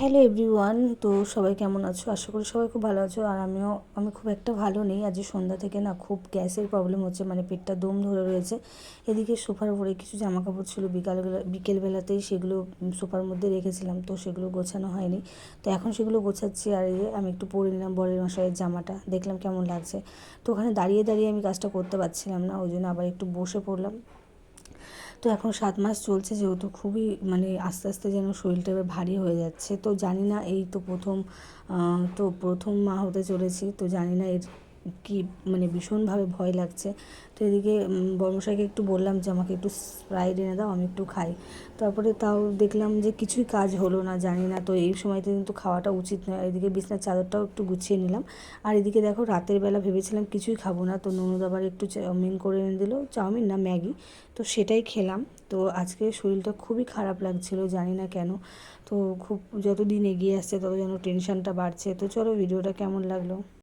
Hello everyone তো সবাই কেমন আছো? আশা করি সবাই খুব ভালো আছো। আর আমিও, আমি খুব একটা ভালো নেই। আজ সন্ধ্যা থেকে না খুব গ্যাসের প্রবলেম হচ্ছে মানে পেটটা দম ধরে রয়েছে। এদিকে সোফার উপরে কিছু জামা কাপড় ছিল। বিকালবেলা, বিকেলবেলাতেই সেগুলো সোফার মধ্যে রেখেছিলাম, তো সেগুলো গোছানো হয়নি। তো এখন সেগুলো গোছাচ্ছি। আর আমি একটু পরে নিলাম বরের মশাইয়ের জামাটা। দেখলাম কেমন লাগছে। তো ওখানে দাঁড়িয়ে দাঁড়িয়ে আমি কাজটা করতে পারছিলাম না। ওই জন্য আবার একটু বসে পড়লাম। তো এখন সাত মাস চলছে যেহেতু খুবই মানে আস্তে আস্তে যেন শরীরটা এবার ভারী হয়ে যাচ্ছে। তো জানি না এই তো প্রথম তো প্রথম মা হতে চলেছি, তো জানি না এর কি মানে ভীষণভাবে ভয় লাগছে। তো এদিকে বর্মশাইকে একটু বললাম যে, আমাকে একটু স্প্রাইট এনে দাও, আমি একটু খাই। তারপরে তাও দেখলাম যে, কিছুই কাজ হলো না, জানি না। তো এই সময়তে কিন্তু খাওয়াটা উচিত নয়। এদিকে বিছনার চাদরটাও একটু গুছিয়ে নিলাম। আর এদিকে দেখো, রাতের বেলা ভেবেছিলাম কিছুই খাব না। তো ননদ আবার একটু চাউমিন করে এনে দিল। চাউমিন না, ম্যাগি। তো সেটাই খেলাম। তো আজকে শরীরটা খুবই খারাপ লাগছিল, জানি না কেন। তো খুব যত দিন এগিয়ে আসছে, তত যেন টেনশনটা বাড়ছে। তো চলো, ভিডিওটা কেমন লাগল?